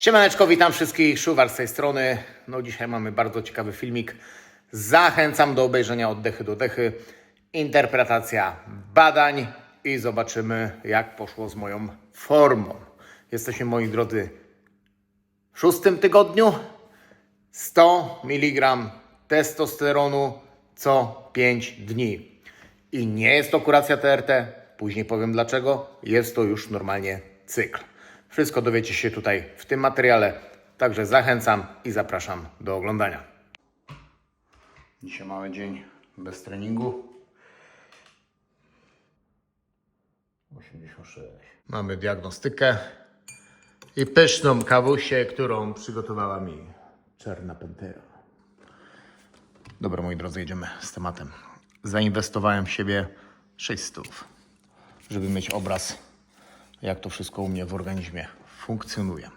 Siemaneczko, witam wszystkich, Szuwar z tej strony. No dzisiaj mamy bardzo ciekawy filmik. Zachęcam do obejrzenia od dechy do dechy. Interpretacja badań i zobaczymy jak poszło z moją formą. Jesteśmy moi drodzy w szóstym tygodniu. 100 mg testosteronu co 5 dni. I nie jest to kuracja TRT, później powiem dlaczego. Jest to już normalnie cykl. Wszystko dowiecie się tutaj w tym materiale, także zachęcam i zapraszam do oglądania. Dzisiaj mały dzień bez treningu. 86. Mamy diagnostykę i pyszną kawusię, którą przygotowała mi Czarna Pantera. Dobra, moi drodzy, jedziemy z tematem. Zainwestowałem w siebie 600, żeby mieć obraz, jak to wszystko u mnie w organizmie funkcjonuje.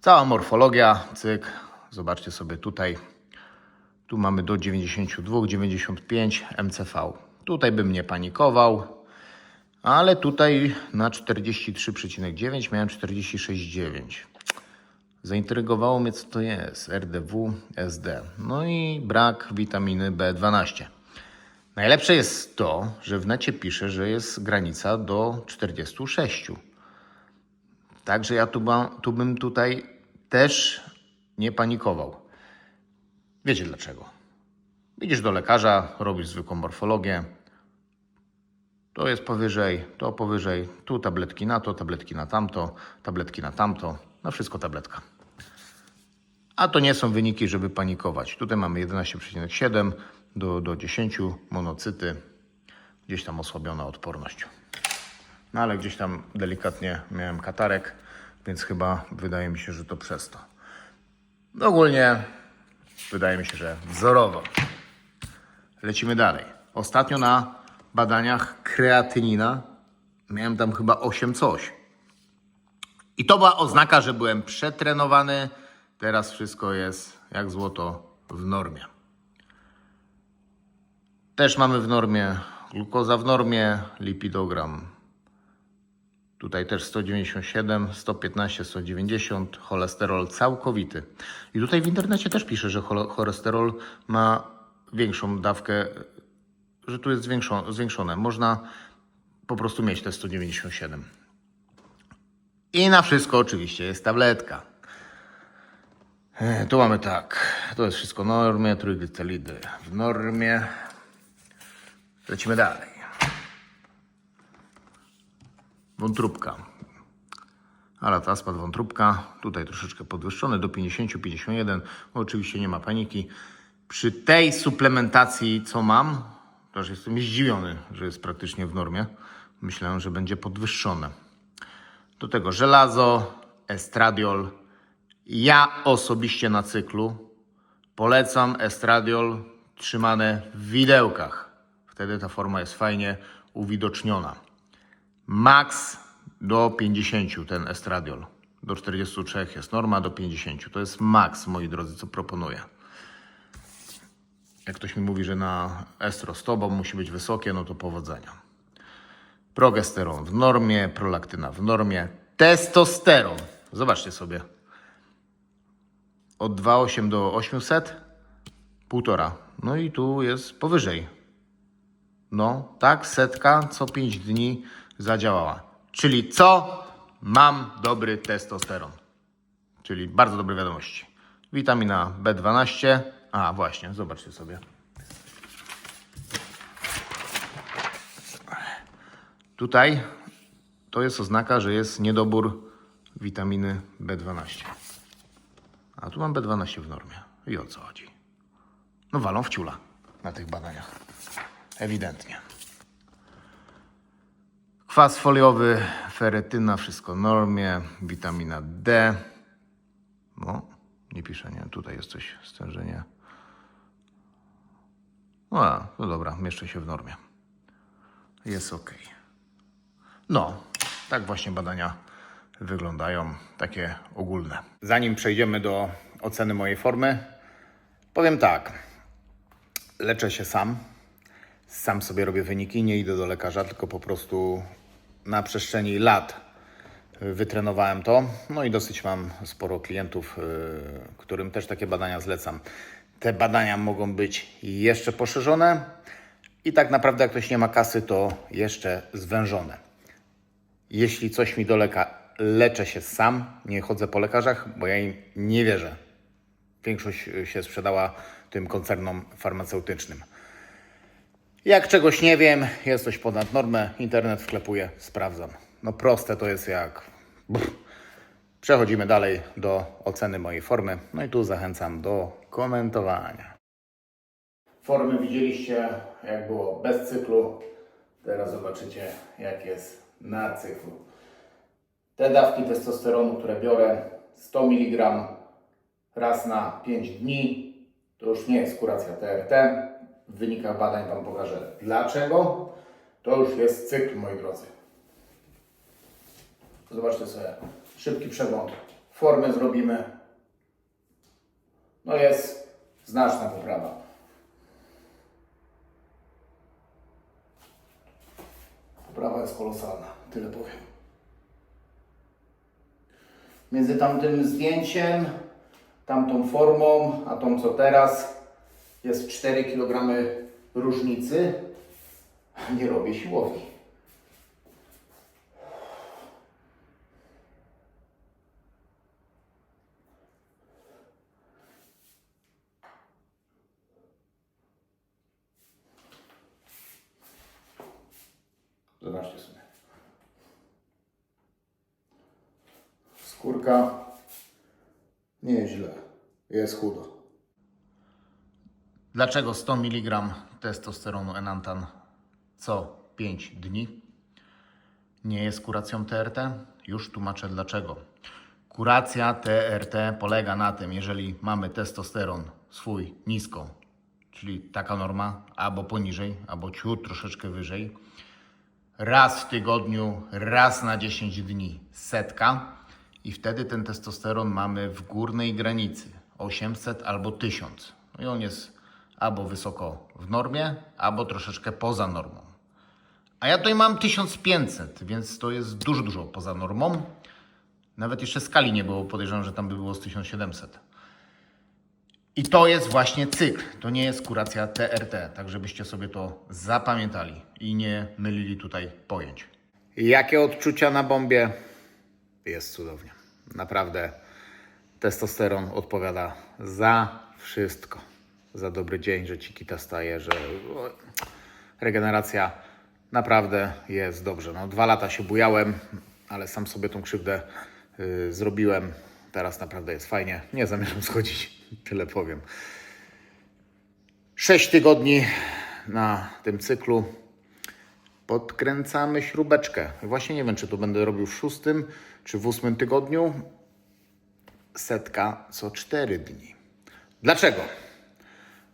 Cała morfologia, cyk, zobaczcie sobie tutaj. Tu mamy do 92, 95 MCV. Tutaj bym nie panikował, ale tutaj na 43,9 miałem 46,9. Zaintrygowało mnie, co to jest RDW, SD. No i brak witaminy B12. Najlepsze jest to, że w necie pisze, że jest granica do 46. Także ja tu, tu bym tutaj też nie panikował. Wiecie dlaczego? Idziesz do lekarza, robisz zwykłą morfologię. To jest powyżej, to powyżej, tu tabletki na to, tabletki na tamto, tabletki na tamto, na wszystko tabletka. A to nie są wyniki, żeby panikować. Tutaj mamy 11,7 do, do 10 monocyty, gdzieś tam osłabiona odporność. No ale gdzieś tam delikatnie miałem katarek, więc chyba wydaje mi się, że to przez to. No ogólnie wydaje mi się, że wzorowo. Lecimy dalej. Ostatnio na badaniach kreatynina miałem tam chyba 8 coś. I to była oznaka, że byłem przetrenowany. Teraz wszystko jest jak złoto w normie. Też mamy w normie glukoza w normie, lipidogram. Tutaj też 197, 115, 190, cholesterol całkowity. I tutaj w internecie też pisze, że chole- cholesterol ma większą dawkę, że tu jest zwiększone. Można po prostu mieć te 197. I na wszystko oczywiście jest tabletka. E, Tu mamy tak, to jest wszystko w normie, trójglyceridy w normie. Lecimy dalej. Wątróbka. Alataspad wątróbka, tutaj troszeczkę podwyższony do 50, 51. Oczywiście nie ma paniki. Przy tej suplementacji, co mam, też jestem zdziwiony, że jest praktycznie w normie. Myślałem, że będzie podwyższone. Do tego żelazo, estradiol. Ja osobiście na cyklu polecam estradiol trzymane w widełkach. Wtedy ta forma jest fajnie uwidoczniona. Max do 50 ten estradiol. Do 43 jest norma, do 50. To jest max, moi drodzy, co proponuję. Jak ktoś mi mówi, że na estro z tobą musi być wysokie, no to powodzenia. Progesteron w normie, prolaktyna w normie, testosteron. Zobaczcie sobie. Od 2,8 do 800, półtora. No i tu jest powyżej. No, tak, setka co 5 dni zadziałała. Czyli co? Mam dobry testosteron. Czyli bardzo dobre wiadomości. Witamina B12. A, właśnie, zobaczcie sobie. Tutaj to jest oznaka, że jest niedobór witaminy B12. A tu mam B12 w normie. I o co chodzi? No walą w ciula na tych badaniach. Ewidentnie. Kwas foliowy, feretyna, wszystko normie, witamina D. No, nie pisze, nie, tutaj jest coś, stężenie. No, a, no dobra, mieszczę się w normie. Jest ok. No, tak właśnie badania wyglądają, takie ogólne. Zanim przejdziemy do oceny mojej formy, powiem tak. Leczę się sam. Sam sobie robię wyniki, nie idę do lekarza, tylko po prostu na przestrzeni lat wytrenowałem to. No i dosyć mam sporo klientów, yy, którym też takie badania zlecam. Te badania mogą być jeszcze poszerzone i tak naprawdę jak ktoś nie ma kasy, to jeszcze zwężone. Jeśli coś mi doleka, leczę się sam, nie chodzę po lekarzach, bo ja im nie wierzę. Większość y, się sprzedała tym koncernom farmaceutycznym. Jak czegoś nie wiem, jest coś ponad normę, internet wklepuję, sprawdzam. No proste to jest jak... Brr. Przechodzimy dalej do oceny mojej formy. No i tu zachęcam do komentowania. Formy widzieliście, jak było bez cyklu. Teraz zobaczycie, jak jest na cyklu. Te dawki testosteronu, które biorę, 100 mg raz na 5 dni, to już nie jest kuracja TRT. W wynikach badań Wam pokażę dlaczego. To już jest cykl, moi drodzy. Zobaczcie sobie, szybki przegląd. Formę zrobimy. No jest znaczna poprawa. Poprawa jest kolosalna, tyle powiem. Między tamtym zdjęciem, tamtą formą, a tą co teraz jest 4 kg różnicy. Nie robię siłowni. Zobaczcie sobie. Skórka nie jest źle. Jest chudo. Dlaczego 100 mg testosteronu enantan co 5 dni nie jest kuracją TRT? Już tłumaczę dlaczego. Kuracja TRT polega na tym, jeżeli mamy testosteron swój nisko, czyli taka norma, albo poniżej, albo ciut troszeczkę wyżej, raz w tygodniu, raz na 10 dni setka i wtedy ten testosteron mamy w górnej granicy 800 albo 1000. No i on jest albo wysoko w normie, albo troszeczkę poza normą. A ja tutaj mam 1500, więc to jest dużo, dużo poza normą. Nawet jeszcze skali nie było, podejrzewam, że tam by było z 1700. I to jest właśnie cykl. To nie jest kuracja TRT, tak żebyście sobie to zapamiętali i nie mylili tutaj pojęć. Jakie odczucia na bombie? Jest cudownie. Naprawdę testosteron odpowiada za wszystko. Za dobry dzień, że ci kita staje, że regeneracja naprawdę jest dobrze. No, dwa lata się bujałem, ale sam sobie tą krzywdę y, zrobiłem. Teraz naprawdę jest fajnie. Nie zamierzam schodzić, tyle powiem. Sześć tygodni na tym cyklu. Podkręcamy śrubeczkę. Właśnie nie wiem, czy to będę robił w szóstym, czy w ósmym tygodniu. Setka co cztery dni. Dlaczego?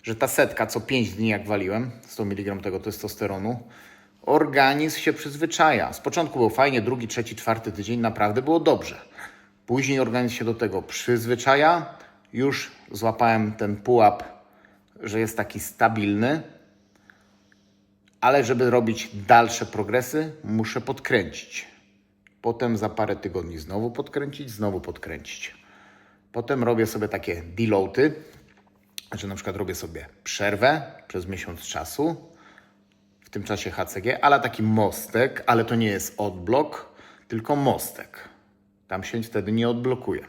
Że ta setka co 5 dni, jak waliłem, 100 mg tego testosteronu, organizm się przyzwyczaja. Z początku było fajnie, drugi, trzeci, czwarty tydzień naprawdę było dobrze. Później organizm się do tego przyzwyczaja. Już złapałem ten pułap, że jest taki stabilny, ale żeby robić dalsze progresy, muszę podkręcić. Potem za parę tygodni znowu podkręcić, znowu podkręcić. Potem robię sobie takie deloady, że na przykład robię sobie przerwę przez miesiąc czasu, w tym czasie HCG, ale taki mostek, ale to nie jest odblok, tylko mostek. Tam się wtedy nie odblokuje.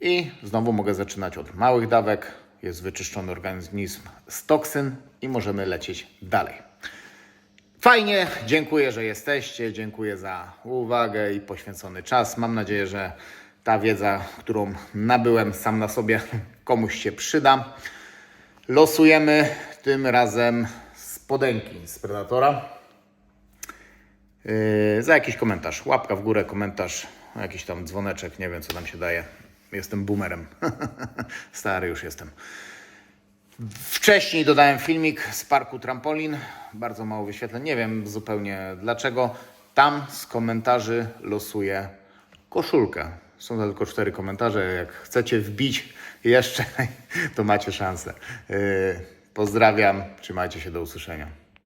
I znowu mogę zaczynać od małych dawek. Jest wyczyszczony organizm z toksyn i możemy lecieć dalej. Fajnie, dziękuję, że jesteście. Dziękuję za uwagę i poświęcony czas. Mam nadzieję, że ta wiedza, którą nabyłem sam na sobie, komuś się przyda. Losujemy tym razem spodenki z Predatora. Yy, za jakiś komentarz. Łapka w górę, komentarz, jakiś tam dzwoneczek, nie wiem co tam się daje. Jestem boomerem. Stary już jestem. Wcześniej dodałem filmik z parku trampolin. Bardzo mało wyświetleń. Nie wiem zupełnie dlaczego. Tam z komentarzy losuję koszulkę. Są tylko cztery komentarze. Jak chcecie wbić jeszcze, to macie szansę. Yy, Pozdrawiam. Trzymajcie się. Do usłyszenia.